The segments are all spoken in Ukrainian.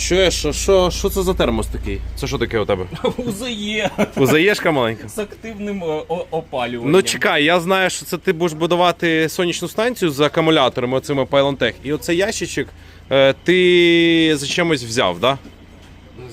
Чуєш, що, що, що це за термос такий? Це що таке у тебе? УЗЄ Узаєшка маленька? з активним е, о- опалюванням. Ну чекай, я знаю, що це ти будеш будувати сонячну станцію з акумуляторами, оцими Pylon і оцей ящичок е, ти за чимось взяв, да?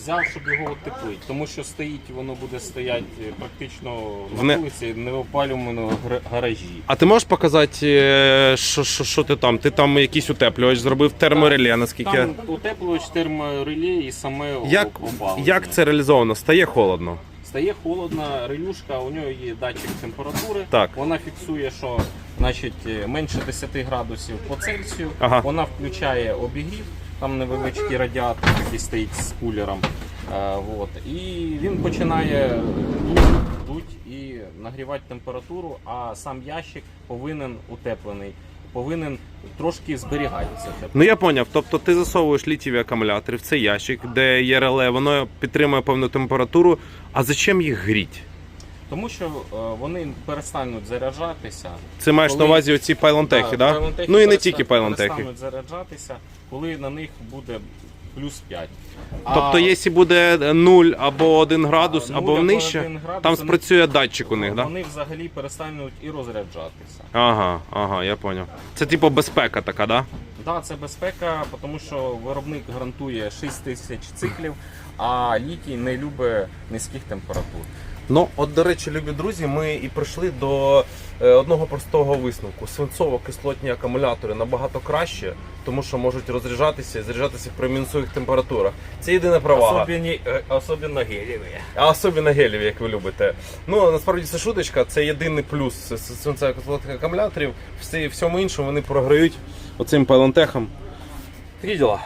Взяв, щоб його утеплити, тому що стоїть, воно буде стояти практично В на не- вулиці, не опалюваному гра- гаражі. А ти можеш показати, е, що, що, що ти там? Ти там якийсь утеплювач зробив термореле, наскільки. я- Там утеплювач термореле і саме Як, опалення. як це реалізовано? Стає холодно. Стає холодна релюшка, у нього є датчик температури. Так. Вона фіксує, що значить, е, менше 10 градусів по Цельсію. Ага. Вона включає обігрів, там невеличкий радіатор, який стоїть з кулером. Е, вот. І він починає дуть, дуть і нагрівати температуру, а сам ящик повинен утеплений, повинен трошки зберігатися. Ну я поняв. Тобто ти засовуєш літіві акумулятори в цей ящик, де є реле, воно підтримує певну температуру. А зачем їх гріть? Тому що е, вони перестануть заряджатися. Це маєш Коли- на увазі оці пайлонтехи, да? пайлонтехи Ну і не тільки пайлонтехи. перестануть заряджатися, коли на них буде плюс 5. Тобто, якщо буде 0 або 1 градус, А, або 0 або нижче, 1 градус, там вони- спрацює датчик у них, да? Вони взагалі перестануть і розряджатися. Ага, ага, я поняв. Це типу безпека така, да? Так, це безпека, тому що виробник гарантує 6 тисяч циклів, а літій не любить низьких температур. Ну, от, до речі, любі друзі, ми і прийшли до одного простого висновку. Свинцово-кислотні акумулятори набагато краще, тому що можуть розряджатися і заряджатися при мінусових температурах. Це єдина перевага. Особенно, е, особенно гелєві. А особливо як ви любите. Ну насправді це шуточка, це єдиний плюс свинцево-кислотних акумуляторів. Всі, всьому іншому вони програють оцим пайлонтехам. Такі діла.